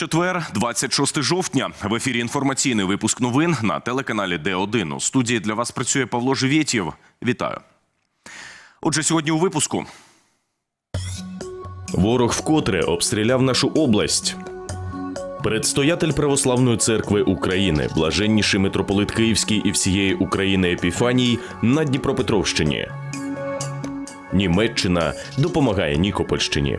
Четвер, 26 жовтня. В ефірі інформаційний випуск новин на телеканалі Д1. У студії для вас працює Павло Живєтєв. Вітаю. Отже, сьогодні у випуску. Ворог вкотре обстріляв нашу область. Предстоятель Православної церкви України, блаженніший митрополит Київський і всієї України Епіфаній на Дніпропетровщині. Німеччина допомагає Нікопольщині.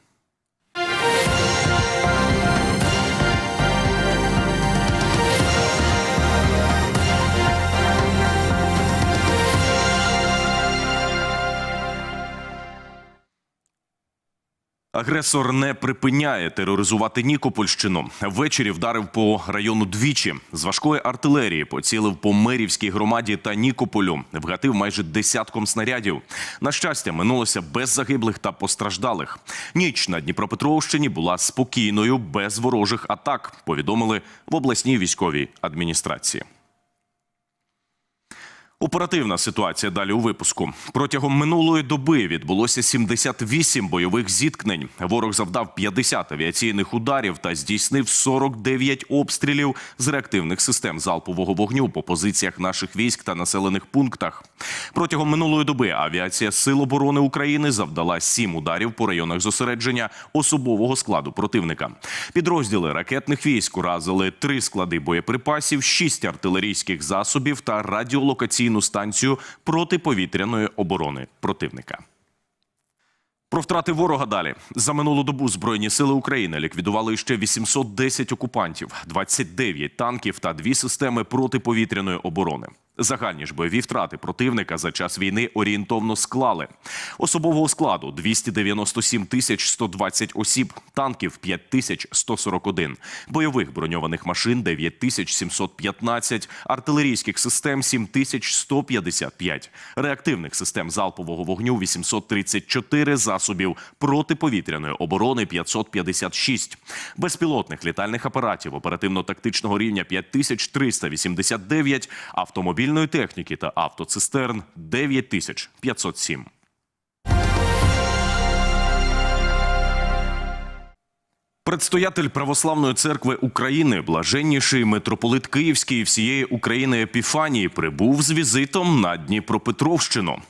Агресор не припиняє тероризувати Нікопольщину. Ввечері вдарив по району двічі. З важкої артилерії поцілив по Мерівській громаді та Нікополю. Вгатив майже десятком снарядів. На щастя, минулося без загиблих та постраждалих. Ніч на Дніпропетровщині була спокійною, без ворожих атак. Повідомили в обласній військовій адміністрації. Оперативна ситуація далі у випуску. Протягом минулої доби відбулося 78 бойових зіткнень. Ворог завдав 50 авіаційних ударів та здійснив 49 обстрілів з реактивних систем залпового вогню по позиціях наших військ та населених пунктах. Протягом минулої доби авіація Сил оборони України завдала 7 ударів по районах зосередження особового складу противника. Підрозділи ракетних військ уразили три склади боєприпасів, 6 артилерійських засобів та радіолокаційну станцію протиповітряної оборони противника. Про втрати ворога далі за минулу добу збройні сили України ліквідували ще 810 окупантів, 29 танків та дві системи протиповітряної оборони. Загальні ж бойові втрати противника за час війни орієнтовно склали. Особового складу 297 тисяч 120 осіб, танків 5 тисяч 141, бойових броньованих машин 9 тисяч 715, артилерійських систем 7 тисяч 155, реактивних систем залпового вогню 834, засобів протиповітряної оборони 556, безпілотних літальних апаратів оперативно-тактичного рівня 5389, автомобільної техніки та автоцистерн 9507. Предстоятель Православної церкви України, блаженніший митрополит Київський і всієї України Епіфанії, прибув з візитом на Дніпропетровщину.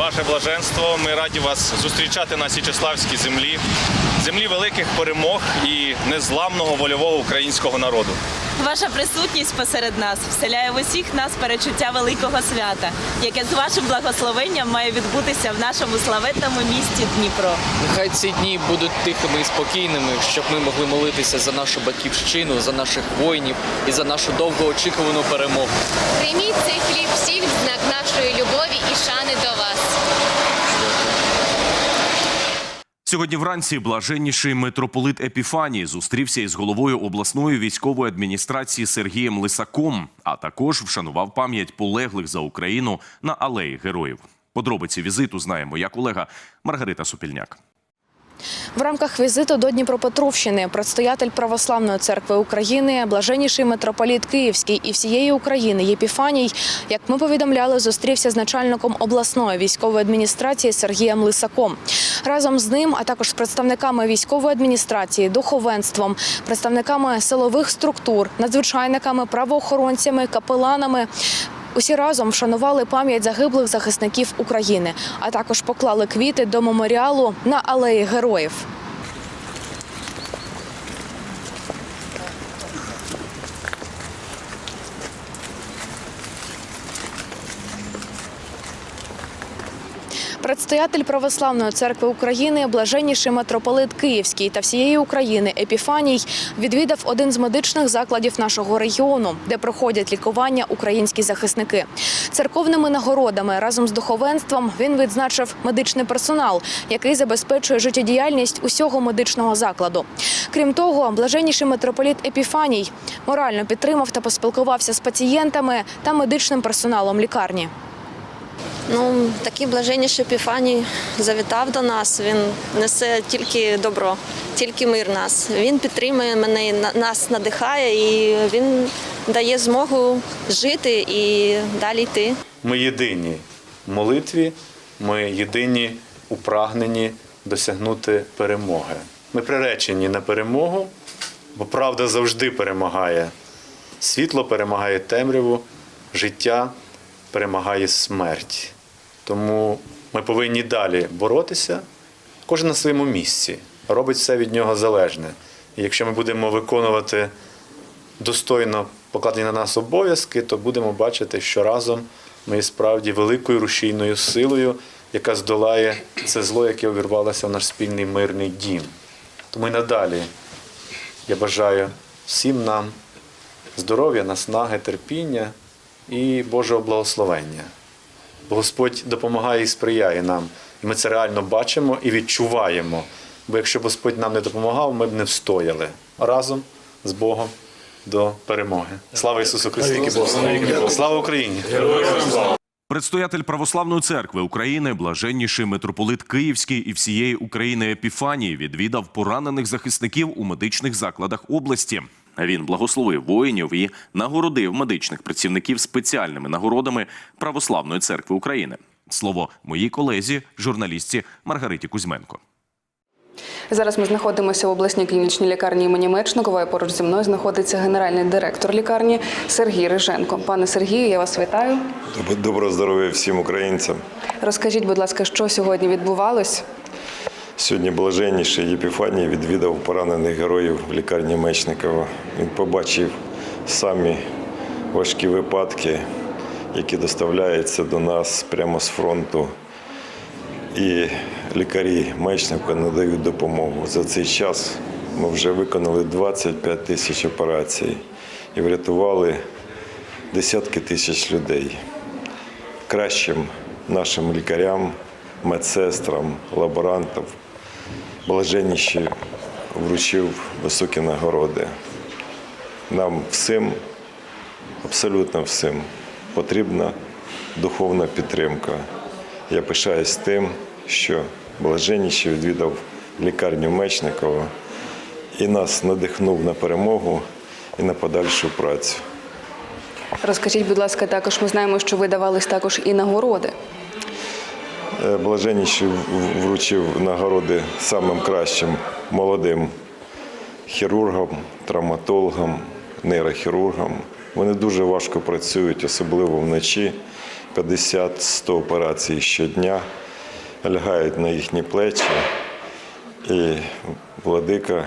Ваше блаженство, ми раді вас зустрічати на Січеславській землі, землі великих перемог і незламного вольового українського народу. Ваша присутність посеред нас вселяє в усіх нас перечуття великого свята, яке з вашим благословенням має відбутися в нашому славетному місті Дніпро. Нехай ці дні будуть тихими і спокійними, щоб ми могли молитися за нашу батьківщину, за наших воїнів і за нашу довгоочікувану перемогу. Прийміть цей хліб всіх в знак нашої любові і шани до вас. Сьогодні вранці блаженніший митрополит Епіфаній зустрівся із головою обласної військової адміністрації Сергієм Лисаком, а також вшанував пам'ять полеглих за Україну на алеї героїв. Подробиці візиту знає моя колега Маргарита Супільняк. В рамках візиту до Дніпропетровщини предстоятель Православної церкви України, блаженніший митрополіт Київський і всієї України Єпіфаній, як ми повідомляли, зустрівся з начальником обласної військової адміністрації Сергієм Лисаком. Разом з ним, а також з представниками військової адміністрації, духовенством, представниками силових структур, надзвичайниками, правоохоронцями, капеланами. Усі разом вшанували пам'ять загиблих захисників України, а також поклали квіти до меморіалу на алеї героїв. Предстоятель Православної церкви України, блаженніший митрополит Київський та всієї України Епіфаній відвідав один з медичних закладів нашого регіону, де проходять лікування українські захисники. Церковними нагородами разом з духовенством він відзначив медичний персонал, який забезпечує життєдіяльність усього медичного закладу. Крім того, блаженніший митрополіт Епіфаній морально підтримав та поспілкувався з пацієнтами та медичним персоналом лікарні. Ну, такий блаженніший Епіфаній завітав до нас. Він несе тільки добро, тільки мир нас. Він підтримує мене, нас надихає, і він дає змогу жити і далі йти. Ми єдині в молитві, ми єдині у прагненні досягнути перемоги. Ми приречені на перемогу, бо правда завжди перемагає. Світло перемагає темряву, життя перемагає смерть. Тому ми повинні далі боротися, кожен на своєму місці, робить все від нього залежне. І якщо ми будемо виконувати достойно покладені на нас обов'язки, то будемо бачити, що разом ми є справді великою рушійною силою, яка здолає це зло, яке увірвалося в наш спільний мирний дім. Тому і надалі я бажаю всім нам здоров'я, наснаги, терпіння і Божого благословення. Господь допомагає і сприяє нам. І ми це реально бачимо і відчуваємо. Бо якщо Господь нам не допомагав, ми б не встояли разом з Богом до перемоги. Слава Ісусу Христу! Слава Україні! Предстоятель Православної церкви України, блаженніший митрополит Київський і всієї України Епіфанії відвідав поранених захисників у медичних закладах області. Він благословив воїнів і нагородив медичних працівників спеціальними нагородами Православної церкви України. Слово моїй колезі, журналістці Маргариті Кузьменко. Зараз ми знаходимося в обласній клінічній лікарні імені Мечникова. і Поруч зі мною знаходиться генеральний директор лікарні Сергій Риженко. Пане Сергію, я вас вітаю. Доброго здоров'я всім українцям. Розкажіть, будь ласка, що сьогодні відбувалось? Сьогодні блаженніший Єпіфаній відвідав поранених героїв в лікарні Мечникова. Він побачив самі важкі випадки, які доставляються до нас прямо з фронту. І лікарі Мечника надають допомогу. За цей час ми вже виконали 25 тисяч операцій і врятували десятки тисяч людей. кращим нашим лікарям, медсестрам, лаборантам блаженніші вручив високі нагороди. Нам всім, абсолютно всім, потрібна духовна підтримка. Я пишаюсь тим, що блаженніший відвідав лікарню Мечникова і нас надихнув на перемогу і на подальшу працю. Розкажіть, будь ласка, також ми знаємо, що видавались також і нагороди. Е, Блаженніший вручив нагороди самим кращим молодим хірургам, травматологам, нейрохірургам. Вони дуже важко працюють, особливо вночі. 50-100 операцій щодня лягають на їхні плечі. І владика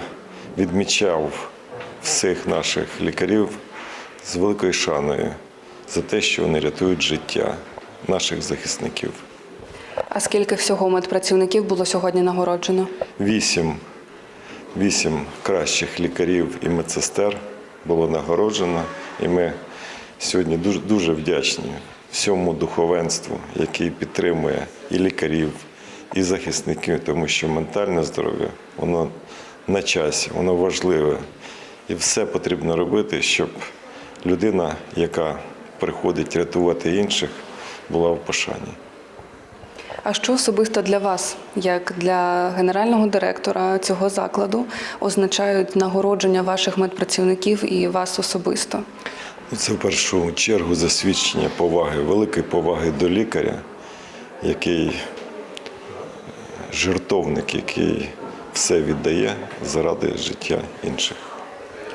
відмічав всіх наших лікарів з великою шаною за те, що вони рятують життя наших захисників. А скільки всього медпрацівників було сьогодні нагороджено? Вісім, вісім кращих лікарів і медсестер було нагороджено, і ми сьогодні дуже, дуже вдячні всьому духовенству, який підтримує і лікарів, і захисників, тому що ментальне здоров'я воно на часі, воно важливе. І все потрібно робити, щоб людина, яка приходить рятувати інших, була в пошані. А що особисто для вас, як для генерального директора цього закладу, означають нагородження ваших медпрацівників і вас особисто? Ну, Це в першу чергу засвідчення поваги, великої поваги до лікаря, який жертовник, який все віддає заради життя інших.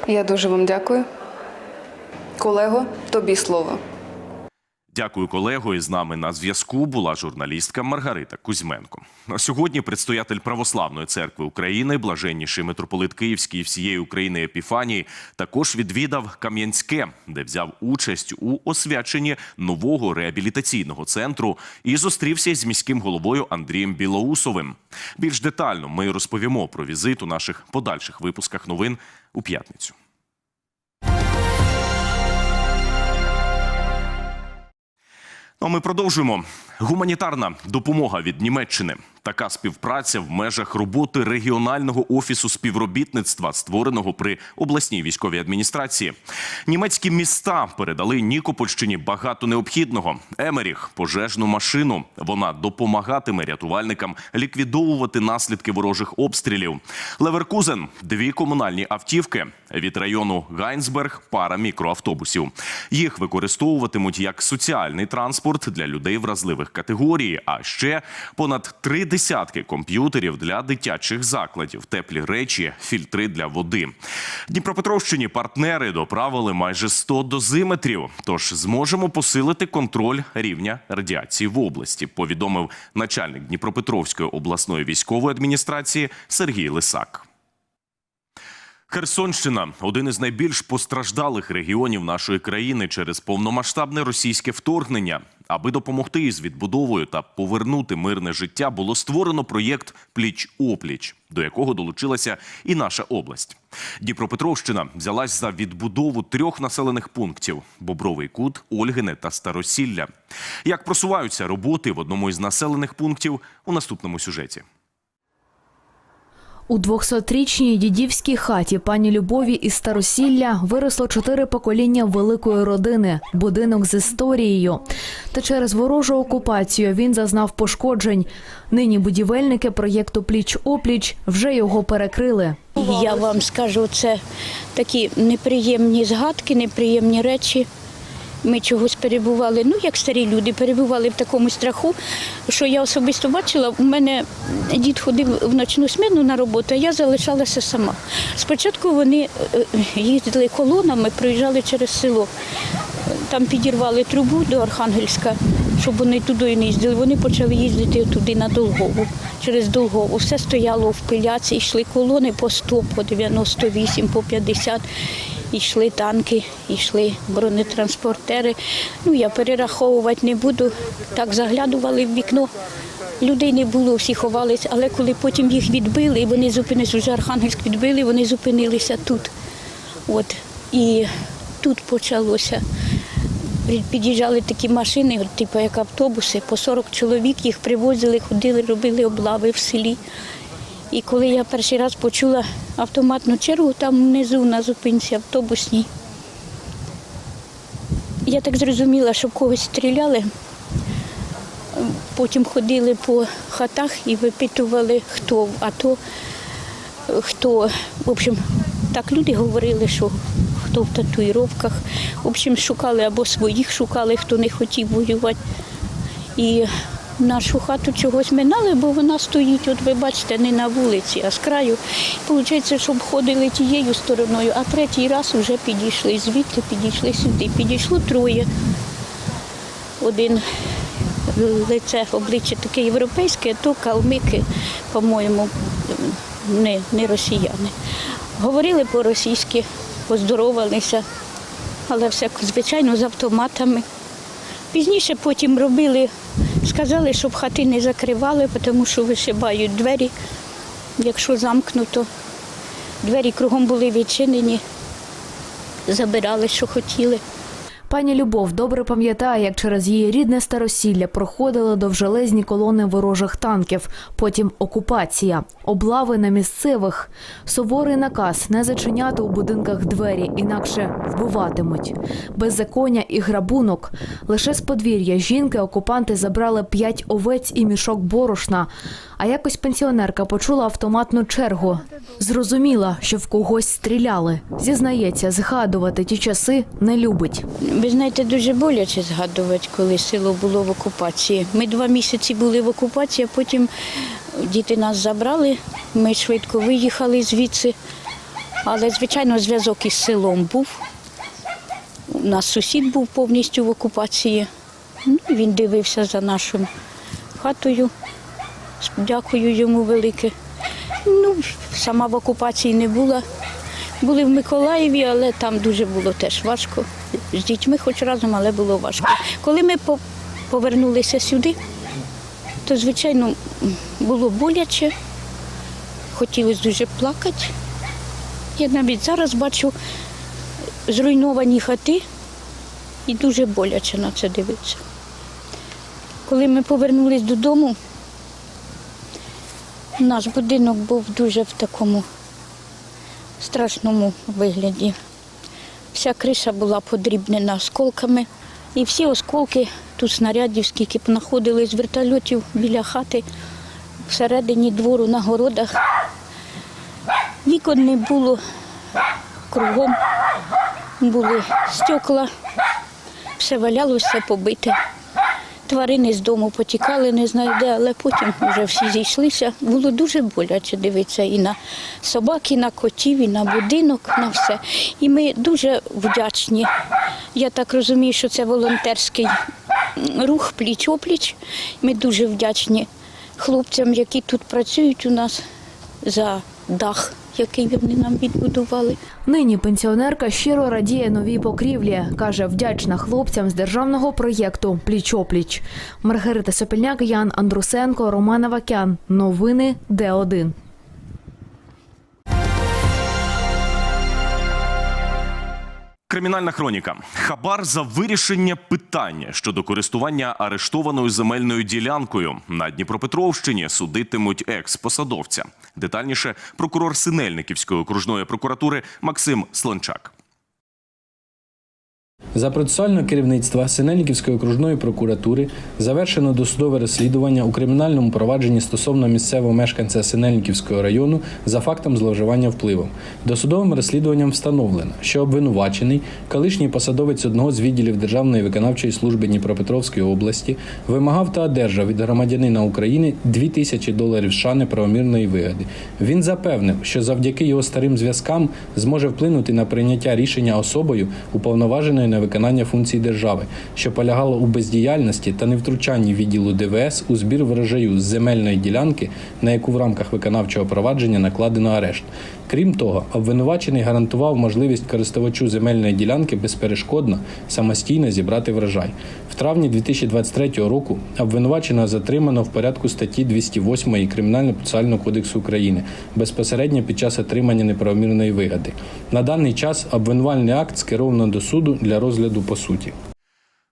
Я дуже вам дякую. Колего, тобі слово. Дякую, колего. І з нами на зв'язку була журналістка Маргарита Кузьменко. Сьогодні предстоятель Православної церкви України, блаженніший митрополит Київський і всієї України Епіфанії, також відвідав Кам'янське, де взяв участь у освяченні нового реабілітаційного центру і зустрівся з міським головою Андрієм Білоусовим. Більш детально ми розповімо про візит у наших подальших випусках новин у п'ятницю. Ну, а ми продовжуємо. Гуманітарна допомога від Німеччини. Така співпраця в межах роботи регіонального офісу співробітництва, створеного при обласній військовій адміністрації. Німецькі міста передали Нікопольщині багато необхідного. Емеріх пожежну машину. Вона допомагатиме рятувальникам ліквідовувати наслідки ворожих обстрілів. Леверкузен дві комунальні автівки від району Гайнсберг, пара мікроавтобусів. Їх використовуватимуть як соціальний транспорт для людей вразливих категорій. А ще понад три десятки комп'ютерів для дитячих закладів, теплі речі, фільтри для води. Дніпропетровщині партнери доправили майже 100 дозиметрів. Тож зможемо посилити контроль рівня радіації в області. Повідомив начальник Дніпропетровської обласної військової адміністрації Сергій Лисак. Херсонщина один із найбільш постраждалих регіонів нашої країни через повномасштабне російське вторгнення. Аби допомогти із відбудовою та повернути мирне життя, було створено проєкт Пліч опліч, до якого долучилася і наша область. Дніпропетровщина взялась за відбудову трьох населених пунктів: Бобровий Кут, Ольгине та Старосілля. Як просуваються роботи в одному із населених пунктів у наступному сюжеті. У 200-річній дідівській хаті пані Любові із Старосілля виросло чотири покоління великої родини, будинок з історією. Та через ворожу окупацію він зазнав пошкоджень. Нині будівельники проєкту Пліч-опліч вже його перекрили. Я вам скажу, це такі неприємні згадки, неприємні речі. Ми чогось перебували, ну як старі люди, перебували в такому страху, що я особисто бачила, у мене дід ходив в ночну смену на роботу, а я залишалася сама. Спочатку вони е, їздили колонами, проїжджали через село. Там підірвали трубу до Архангельська, щоб вони туди не їздили. Вони почали їздити туди на Долгову, через Долгову. Все стояло в пиляці, йшли колони по 100, по 98, по 50. Йшли танки, йшли бронетранспортери. Ну, я перераховувати не буду. Так заглядували в вікно. Людей не було, всі ховались, але коли потім їх відбили, і вони зупинилися, вже Архангельськ відбили, вони зупинилися тут. От. І тут почалося. Під'їжджали такі машини, типу як автобуси, по 40 чоловік їх привозили, ходили, робили облави в селі. І коли я перший раз почула автоматну чергу там внизу на зупинці автобусній, я так зрозуміла, що в когось стріляли. Потім ходили по хатах і випитували, хто в АТО, хто, в общем, так люди говорили, що хто в татуїровках. В общем, шукали або своїх шукали, хто не хотів воювати. І нашу хату чогось минали, бо вона стоїть, от ви бачите, не на вулиці, а з краю. Получається, що обходили тією стороною, а третій раз вже підійшли звідти, підійшли сюди. Підійшло троє. Один лице, обличчя таке європейське, то калмики, по-моєму, не, не росіяни. Говорили по-російськи, поздоровалися, але все, звичайно, з автоматами. Пізніше потім робили, сказали, щоб хати не закривали, тому що висибають двері, якщо замкнуто. Двері кругом були відчинені, забирали, що хотіли. Пані Любов добре пам'ятає, як через її рідне старосілля проходили довжелезні колони ворожих танків, потім окупація, облави на місцевих, суворий наказ не зачиняти у будинках двері, інакше вбиватимуть. Беззаконня і грабунок. Лише з подвір'я жінки окупанти забрали п'ять овець і мішок борошна. А якось пенсіонерка почула автоматну чергу. Зрозуміла, що в когось стріляли. Зізнається, згадувати ті часи не любить. Ви знаєте, дуже боляче згадувати, коли село було в окупації. Ми два місяці були в окупації, а потім діти нас забрали, ми швидко виїхали звідси. Але, звичайно, зв'язок із селом був. У нас сусід був повністю в окупації. Ну, Він дивився за нашою хатою. Дякую йому велике. Ну, сама в окупації не була. Були в Миколаєві, але там дуже було теж важко. З дітьми хоч разом, але було важко. Коли ми повернулися сюди, то, звичайно, було боляче, хотілося дуже плакати. Я навіть зараз бачу зруйновані хати і дуже боляче на це дивитися. Коли ми повернулись додому, Наш будинок був дуже в такому страшному вигляді. Вся криша була подрібнена осколками. І всі осколки тут снарядів, скільки знаходили з вертольотів біля хати, всередині двору на городах. Вікон не було, кругом були стекла, все валялося, побите. Тварини з дому потікали, не знаю де, але потім вже всі зійшлися. Було дуже боляче дивитися і на собак, і на котів, і на будинок, на все. І ми дуже вдячні. Я так розумію, що це волонтерський рух пліч-опліч. Ми дуже вдячні хлопцям, які тут працюють у нас за дах, який вони нам відбудували. Нині пенсіонерка щиро радіє новій покрівлі. каже, вдячна хлопцям з державного проєкту Пліч-опліч. Маргарита Сопільняк, Ян Андрусенко, Роман Авакян. Новини Д1. Кримінальна хроніка. Хабар за вирішення питання щодо користування арештованою земельною ділянкою на Дніпропетровщині судитимуть екс-посадовця. Детальніше прокурор Синельниківської окружної прокуратури Максим Слончак. За процесуального керівництва Синельниківської окружної прокуратури завершено досудове розслідування у кримінальному провадженні стосовно місцевого мешканця Синельниківського району за фактом зловживання впливом. Досудовим розслідуванням встановлено, що обвинувачений, колишній посадовець одного з відділів Державної виконавчої служби Дніпропетровської області, вимагав та одержав від громадянина України 2 тисячі доларів США неправомірної вигоди. Він запевнив, що завдяки його старим зв'язкам зможе вплинути на прийняття рішення особою на виконання функцій держави, що полягало у бездіяльності та невтручанні відділу ДВС у збір врожаю з земельної ділянки, на яку в рамках виконавчого провадження накладено арешт. Крім того, обвинувачений гарантував можливість користувачу земельної ділянки безперешкодно самостійно зібрати врожай. В травні 2023 року обвинуваченого затримано в порядку статті 208 Кримінально-процесуального кодексу України безпосередньо під час отримання неправомірної вигоди. На даний час обвинувальний акт скеровано до суду для розгляду по суті.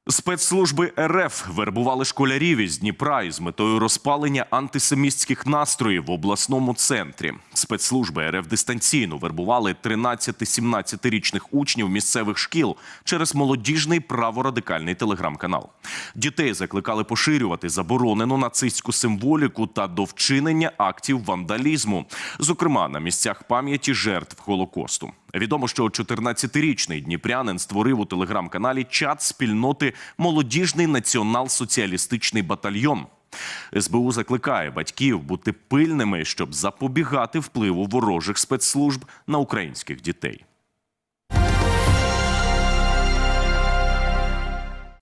Спецслужби РФ вербували школярів із Дніпра із метою розпалення антисемітських настроїв в обласному центрі. Спецслужби РФ дистанційно вербували 13-17-річних учнів місцевих шкіл через молодіжний праворадикальний телеграм-канал. Дітей закликали поширювати заборонену нацистську символіку та до вчинення актів вандалізму, зокрема на місцях пам'яті жертв Голокосту. Відомо, що 14-річний дніпрянин створив у телеграм-каналі чат спільноти Молодіжний націонал-соціалістичний батальйон. СБУ закликає батьків бути пильними, щоб запобігати впливу ворожих спецслужб на українських дітей.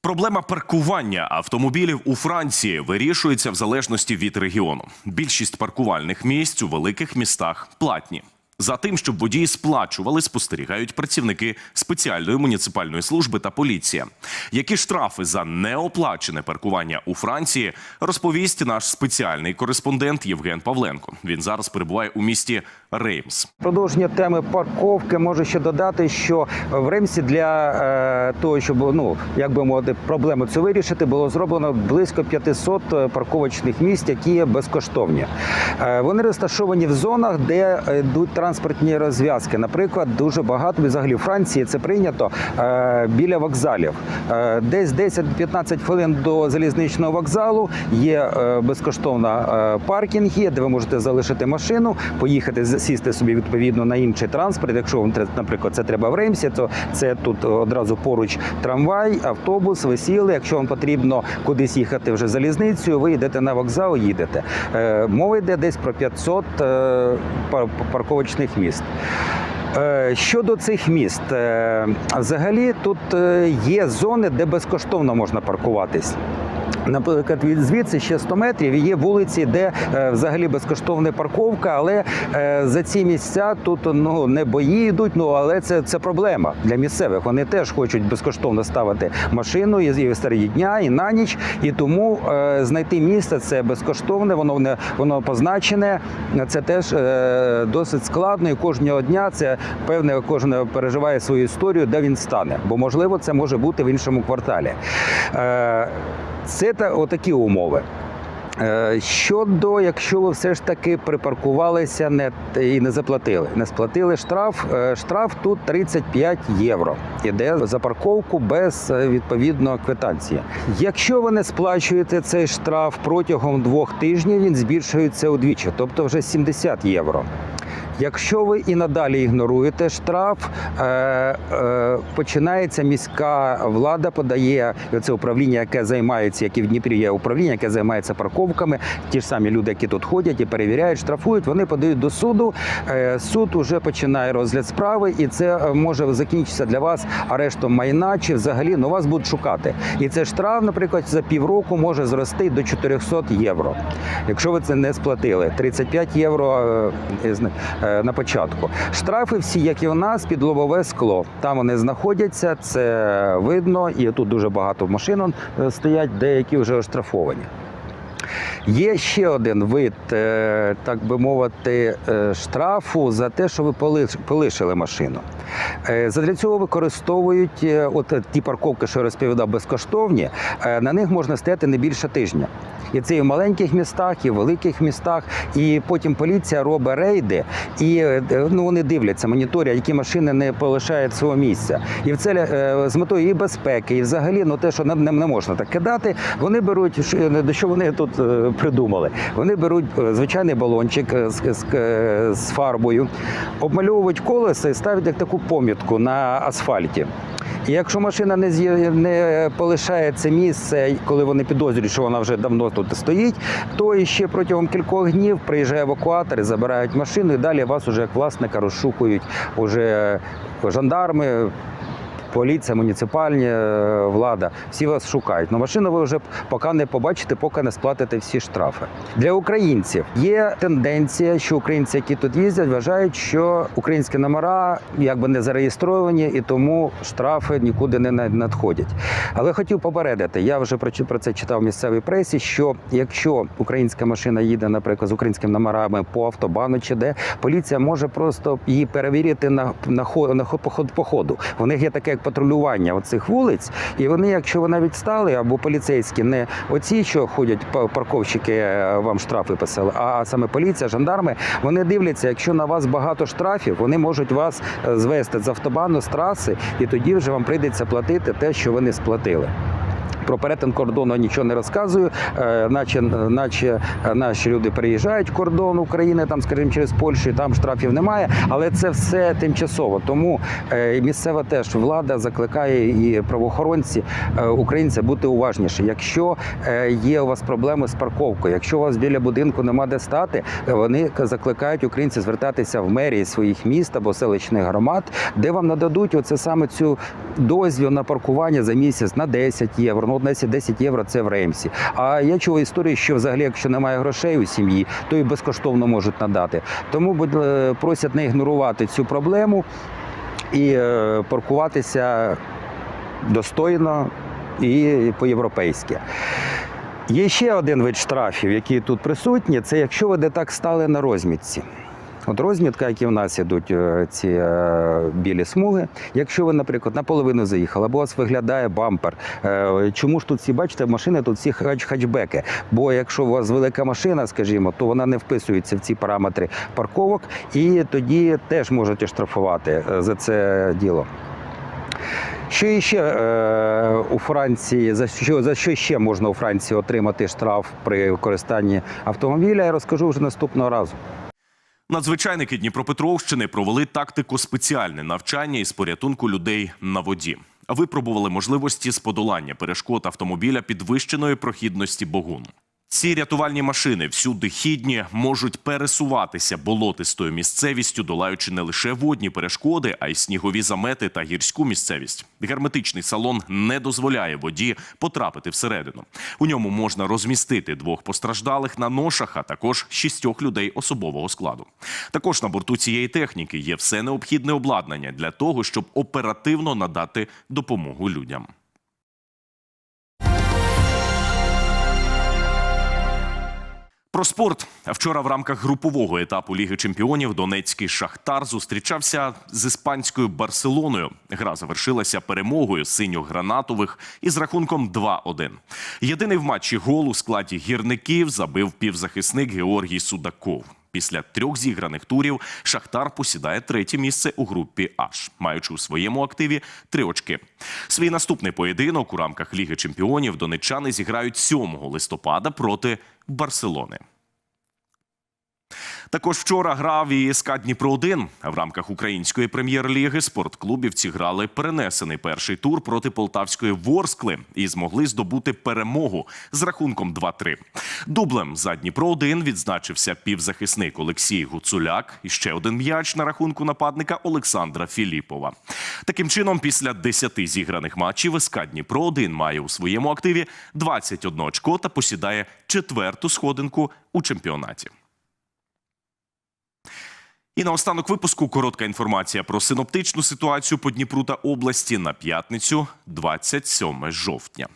Проблема паркування автомобілів у Франції вирішується в залежності від регіону. Більшість паркувальних місць у великих містах платні. За тим, щоб водії сплачували, спостерігають працівники спеціальної муніципальної служби та поліція. Які штрафи за неоплачене паркування у Франції розповість наш спеціальний кореспондент Євген Павленко. Він зараз перебуває у місті Реймс. Продовження теми парковки можу ще додати, що в Ремсі для е, того, щоб ну як би мовити, проблему цю вирішити, було зроблено близько 500 парковочних місць, які є безкоштовні. Е, вони розташовані в зонах, де йдуть транспортні розв'язки. Наприклад, дуже багато взагалі в Франції це прийнято е, біля вокзалів. Е, десь 10-15 хвилин до залізничного вокзалу є е, безкоштовна е, паркінг, є, де ви можете залишити машину, поїхати з- сісти собі відповідно на інший транспорт. Якщо вам наприклад, це треба в Реймсі, то це тут одразу поруч трамвай, автобус. Ви сіли. Якщо вам потрібно кудись їхати вже залізницею, ви йдете на вокзал, їдете. Е, Мова йде десь про 500 е, парковочних міст. Е, Щодо цих міст, е, взагалі тут е, є зони, де безкоштовно можна паркуватись. Наприклад, від звідси ще 100 метрів є вулиці, де е, взагалі безкоштовна парковка, але е, за ці місця тут ну не бої йдуть. Ну але це, це проблема для місцевих. Вони теж хочуть безкоштовно ставити машину і, і серед дня, і на ніч. І тому е, знайти місце це безкоштовне, воно не воно позначене. Це теж досить складно. І кожного дня це певне, кожен переживає свою історію, де він стане. Бо можливо, це може бути в іншому кварталі. Це та отакі умови. Е, Щодо, якщо ви все ж таки припаркувалися не, і не заплатили, не сплатили штраф, е, штраф тут 35 євро. Іде за парковку без е, відповідно квитанції. Якщо ви не сплачуєте цей штраф протягом двох тижнів, він збільшується удвічі, тобто вже 70 євро. Якщо ви і надалі ігноруєте штраф, е, е, починається міська влада, подає це управління, яке займається, як і в Дніпрі є управління, яке займається парковками. Ті ж самі люди, які тут ходять і перевіряють, штрафують, вони подають до суду. Е, суд уже починає розгляд справи, і це може закінчитися для вас арештом майна чи взагалі ну вас будуть шукати. І це штраф, наприклад, за півроку може зрости до 400 євро. Якщо ви це не сплатили, 35 євро на початку. Штрафи всі, як і у нас, під лобове скло. Там вони знаходяться, це видно, і тут дуже багато машин е, стоять, деякі вже оштрафовані. Є ще один вид, е, так би мовити, е, штрафу за те, що ви полиш- полишили машину. Е, Задля цього використовують от ті парковки, що я розповідав, безкоштовні. На них можна стояти не більше тижня. І це і в маленьких містах, і в великих містах. І потім поліція робить рейди, і ну вони дивляться, моніторять, які машини не полишають свого місця. І в е, з метою і безпеки, і взагалі, ну те, що не, не можна так кидати, вони беруть до що вони тут придумали. Вони беруть е, звичайний балончик е, з, з, е, з фарбою, обмальовують колеса і ставлять як таку помітку на асфальті. І якщо машина не не полишає це місце, коли вони підозрюють, що вона вже давно тут стоїть, то ще протягом кількох днів приїжджає евакуатор забирають машину, і далі вас уже як власника розшукують уже жандарми. Поліція, муніципальні е, влада, всі вас шукають. Но машину ви вже поки не побачите, поки не сплатите всі штрафи. Для українців є тенденція, що українці, які тут їздять, вважають, що українські номера якби не зареєстровані, і тому штрафи нікуди не надходять. Але хотів попередити, я вже про це читав в місцевій пресі. Що якщо українська машина їде, наприклад, з українськими номерами по автобану чи де, поліція може просто її перевірити на на на по ходу. У них є таке патрулювання оцих вулиць, і вони, якщо ви навіть стали або поліцейські, не оці, що ходять парковщики, е, вам штрафи писали, а саме поліція, жандарми, вони дивляться, якщо на вас багато штрафів, вони можуть вас е, звести з автобану, з траси, і тоді вже вам прийдеться платити те, що ви не сплатили. Про перетин кордону нічого не розказую, е, наче, наче наші люди переїжджають кордон України, там, скажімо, через Польщу, і там штрафів немає, але це все тимчасово. Тому е, місцева теж влада закликає і правоохоронці е, українці бути уважніші. Якщо є у вас проблеми з парковкою, якщо у вас біля будинку нема де стати, вони закликають українців звертатися в мерії своїх міст або селищних громад, де вам нададуть оце саме цю дозвіл на паркування за місяць на 10 євро. Ну, от 10, 10 євро це в Реймсі. А я чув історію, що взагалі, якщо немає грошей у сім'ї, то і безкоштовно можуть надати. Тому е, просять не ігнорувати цю проблему і е, паркуватися достойно і по-європейськи. Є ще один вид штрафів, які тут присутні, це якщо ви де так стали на розмітці. От розмітка, які в нас ідуть е, ці е, білі смуги. Якщо ви, наприклад, наполовину заїхали, або у вас виглядає бампер. е, Чому ж тут всі бачите, машини тут всі хатчбеки. Бо якщо у вас велика машина, скажімо, то вона не вписується в ці параметри парковок, і тоді теж можуть штрафувати за це діло. Що іще е, у Франції за що за що ще можна у Франції отримати штраф при використанні автомобіля? Я розкажу вже наступного разу. Надзвичайники Дніпропетровщини провели тактику спеціальне навчання із порятунку людей на воді. Випробували можливості з подолання перешкод автомобіля підвищеної прохідності Богун. Ці рятувальні машини всюди хідні можуть пересуватися болотистою місцевістю, долаючи не лише водні перешкоди, а й снігові замети та гірську місцевість. Герметичний салон не дозволяє воді потрапити всередину. У ньому можна розмістити двох постраждалих на ношах, а також шістьох людей особового складу. Також на борту цієї техніки є все необхідне обладнання для того, щоб оперативно надати допомогу людям. Про спорт вчора в рамках групового етапу Ліги Чемпіонів Донецький Шахтар зустрічався з іспанською Барселоною. Гра завершилася перемогою синьо-гранатових із рахунком 2-1. Єдиний в матчі гол у складі гірників забив півзахисник Георгій Судаков. Після трьох зіграних турів Шахтар посідає третє місце у групі H, маючи у своєму активі три очки. Свій наступний поєдинок у рамках Ліги Чемпіонів донеччани зіграють 7 листопада проти Барселони. Також вчора грав і СК Дніпро 1 в рамках української прем'єр-ліги спортклубівці грали перенесений перший тур проти полтавської Ворскли і змогли здобути перемогу з рахунком 2-3. Дублем за Дніпро 1 відзначився півзахисник Олексій Гуцуляк і ще один м'яч на рахунку нападника Олександра Філіпова. Таким чином, після 10 зіграних матчів СК Дніпро 1 має у своєму активі 21 очко та посідає четверту сходинку у чемпіонаті. І наостанок випуску коротка інформація про синоптичну ситуацію по Дніпру та області на п'ятницю, 27 жовтня.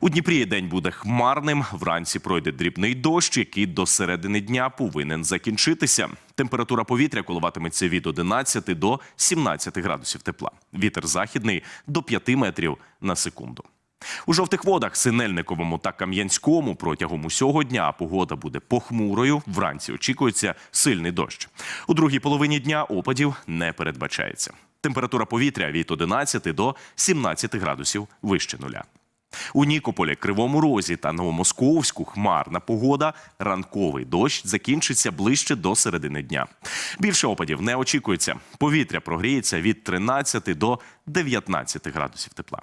У Дніпрі день буде хмарним. Вранці пройде дрібний дощ, який до середини дня повинен закінчитися. Температура повітря коливатиметься від 11 до 17 градусів тепла. Вітер західний до 5 метрів на секунду. У жовтих водах Синельниковому та Кам'янському протягом усього дня погода буде похмурою. Вранці очікується сильний дощ. У другій половині дня опадів не передбачається. Температура повітря від 11 до 17 градусів вище нуля. У Нікополі, Кривому Розі та Новомосковську хмарна погода. Ранковий дощ закінчиться ближче до середини дня. Більше опадів не очікується. Повітря прогріється від 13 до 19 градусів тепла.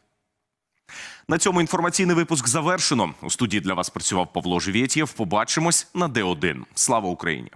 На цьому інформаційний випуск завершено. У студії для вас працював Павло Живєтєв. Побачимось на Д1. Слава Україні!